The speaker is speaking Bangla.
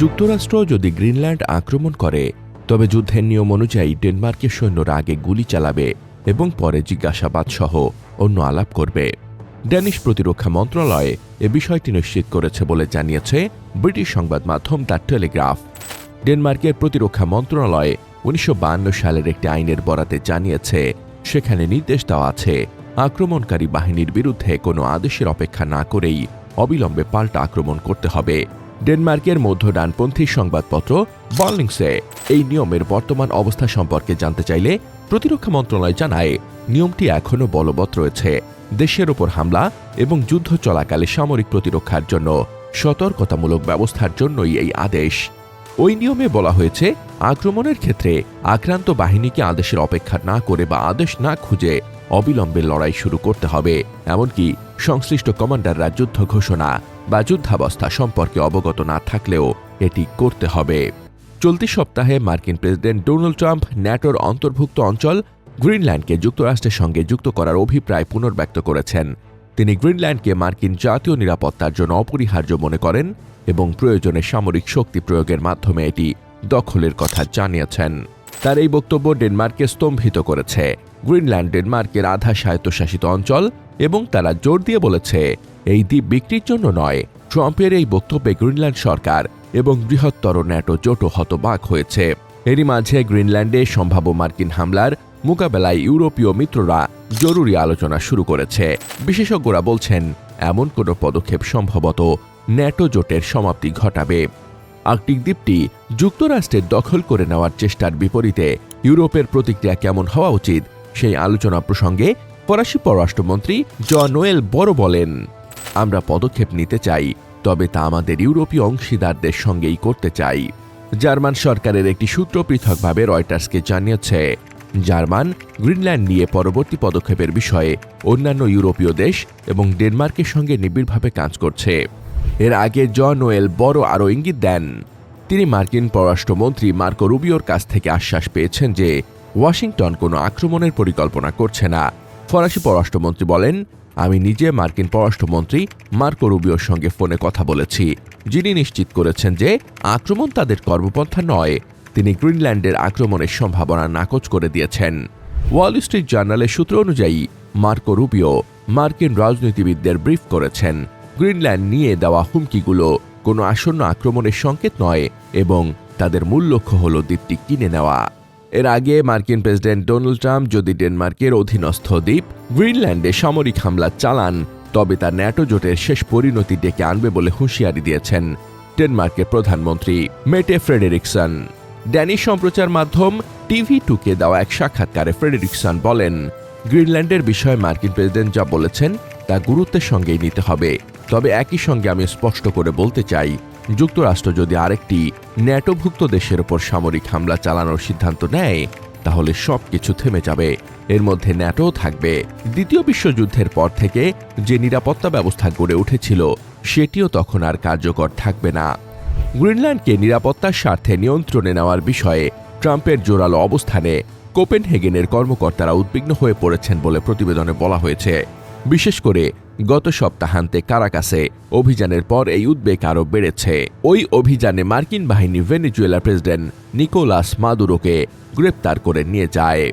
যুক্তরাষ্ট্র যদি গ্রিনল্যান্ড আক্রমণ করে, তবে যুদ্ধের নিয়ম অনুযায়ী ডেনমার্কের সৈন্যরা আগে গুলি চালাবে এবং পরে জিজ্ঞাসাবাদ সহ অন্য আলাপ করবে। ড্যানিশ প্রতিরক্ষা মন্ত্রণালয় এ বিষয়টি নিশ্চিত করেছে বলে জানিয়েছে ব্রিটিশ সংবাদ মাধ্যম দ্য টেলিগ্রাফ। ডেনমার্কের প্রতিরক্ষা মন্ত্রণালয় উনিশশো সালের একটি আইনের বরাতে জানিয়েছে, সেখানে নির্দেশ দেওয়া আছে, আক্রমণকারী বাহিনীর বিরুদ্ধে কোনো আদেশের অপেক্ষা না করেই অবিলম্বে পাল্টা আক্রমণ করতে হবে। ডেনমার্কের মধ্য ডানপন্থী সংবাদপত্র বার্লিংসে। এই নিয়মের বর্তমান অবস্থা সম্পর্কে জানতে চাইলে প্রতিরক্ষা মন্ত্রণালয় জানায়, নিয়মটি এখনও বলবৎ রয়েছে। দেশের ওপর হামলা এবং যুদ্ধ চলাকালে সামরিক প্রতিরক্ষার জন্য সতর্কতামূলক ব্যবস্থার জন্যই এই আদেশ। ওই নিয়মে বলা হয়েছে, আক্রমণের ক্ষেত্রে আক্রান্ত বাহিনীকে আদেশের অপেক্ষা না করে বা আদেশ না খুঁজে অবিলম্বে লড়াই শুরু করতে হবে, এমনকি সংশ্লিষ্ট কমান্ডাররা যুদ্ধ ঘোষণা বা যুদ্ধাবস্থা সম্পর্কে অবগত না থাকলেও এটি করতে হবে। চলতি সপ্তাহে মার্কিন প্রেসিডেন্ট ডোনাল্ড ট্রাম্প ন্যাটোর অন্তর্ভুক্ত অঞ্চল গ্রিনল্যান্ডকে যুক্তরাষ্ট্রের সঙ্গে যুক্ত করার অভিপ্রায় পুনর্ব্যক্ত করেছেন। তিনি গ্রিনল্যান্ডকে মার্কিন জাতীয় নিরাপত্তার জন্য অপরিহার্য মনে করেন এবং প্রয়োজনে সামরিক শক্তি প্রয়োগের মাধ্যমে এটি দখলের কথা জানিয়েছেন। তার এই বক্তব্য ডেনমার্ককে স্তম্ভিত করেছে। গ্রিনল্যান্ড ডেনমার্কের আধা স্বায়ত্তশাসিত অঞ্চল এবং তারা জোর দিয়ে বলেছে এই দ্বীপ বিক্রির জন্য নয়। ট্রাম্পের এই বক্তব্যে গ্রিনল্যান্ড সরকার এবং বৃহত্তর ন্যাটো জোটও হতবাক হয়েছে। এরই মাঝে গ্রিনল্যান্ডে সম্ভাব্য মার্কিন হামলার মোকাবেলায় ইউরোপীয় মিত্ররা জরুরি আলোচনা শুরু করেছে। বিশেষজ্ঞরা বলছেন, এমন কোনো পদক্ষেপ সম্ভবত ন্যাটো জোটের সমাপ্তি ঘটাবে। আর্কটিক দ্বীপটি যুক্তরাষ্ট্রের দখল করে নেওয়ার চেষ্টার বিপরীতে ইউরোপের প্রতিক্রিয়া কেমন হওয়া উচিত সেই আলোচনা প্রসঙ্গে ফরাসি পররাষ্ট্রমন্ত্রী জ নোয়েল বড় বলেন। আমরা পদক্ষেপ নিতে চাই, তবে তা আমাদের ইউরোপীয় অংশীদারদের সঙ্গেই করতে চাই। জার্মান সরকারের একটি সূত্র পৃথকভাবে রয়টার্সকে জানিয়েছে, জার্মান গ্রিনল্যান্ড নিয়ে পরবর্তী পদক্ষেপের বিষয়ে অন্যান্য ইউরোপীয় দেশ এবং ডেনমার্কের সঙ্গে নিবিড়ভাবে কাজ করছে। এর আগে জ নোয়েল বড় আরও ইঙ্গিত দেন। তিনি মার্কিন পররাষ্ট্রমন্ত্রী মার্কো রুবিওর কাছ থেকে আশ্বাস পেয়েছেন যে, ওয়াশিংটন কোনো আক্রমণের পরিকল্পনা করছে না। ফরাসি পররাষ্ট্রমন্ত্রী বলেন আমি নিজে মার্কিন পররাষ্ট্রমন্ত্রী মার্কো রুবিওর সঙ্গে ফোনে কথা বলেছি। যিনি নিশ্চিত করেছেন যে আক্রমণ তাদের কর্মপন্থা নয়, তিনি গ্রিনল্যান্ডের আক্রমণের সম্ভাবনা নাকচ করে দিয়েছেন। ওয়াল স্ট্রিট জার্নালের সূত্র অনুযায়ী, মার্কো রুবিও মার্কিন রাজনীতিবিদদের ব্রিফ করেছেন। গ্রিনল্যান্ড নিয়ে দেওয়া হুমকিগুলো কোনো আসন্ন আক্রমণের সংকেত নয় এবং তাদের মূল লক্ষ্য হল দ্বীপটি কিনে নেওয়া। এর আগে মার্কিন প্রেসিডেন্ট ডোনাল্ড ট্রাম্প, যদি ডেনমার্কের অধীনস্থ দ্বীপ গ্রিনল্যান্ডে সামরিক হামলা চালান, তবে তা ন্যাটো জোটের শেষ পরিণতি ডেকে আনবে বলে হুঁশিয়ারি দিয়েছেন ডেনমার্কের প্রধানমন্ত্রী মেটে ফ্রেডেরিকসন। ড্যানিশ সম্প্রচার মাধ্যম টিভি টুকে দেওয়া এক সাক্ষাৎকারে ফ্রেডেরিকসন বলেন, গ্রিনল্যান্ডের বিষয়ে মার্কিন প্রেসিডেন্ট যা বলেছেন, তা গুরুত্বের সঙ্গেই নিতে হবে। তবে একই সঙ্গে আমি স্পষ্ট করে বলতে চাই যুক্তরাষ্ট্র যদি আরেকটি ন্যাটোভুক্ত দেশের ওপর সামরিক হামলা চালানোর সিদ্ধান্ত নেয়, তাহলে সব কিছু থেমে যাবে। এর মধ্যে ন্যাটোও থাকবে। দ্বিতীয় বিশ্বযুদ্ধের পর থেকে যে নিরাপত্তা ব্যবস্থা গড়ে উঠেছিল, সেটিও তখন আর কার্যকর থাকবে না। গ্রিনল্যান্ডকে নিরাপত্তার স্বার্থে নিয়ন্ত্রণে নেওয়ার বিষয়ে ট্রাম্পের জোরালো অবস্থানে কোপেনহেগেনের কর্মকর্তারা উদ্বিগ্ন হয়ে পড়েছেন বলে প্রতিবেদনে বলা হয়েছে। বিশেষ করে গত সপ্তাহান্তে কারাকাসে। অভিযানের পর এই উদ্বেগ আরও বেড়েছে। ওই অভিযানে মার্কিন বাহিনী ভেনিজুয়েলার প্রেসিডেন্ট নিকোলাস মাদুরোকে গ্রেপ্তার করে নিয়ে যায়।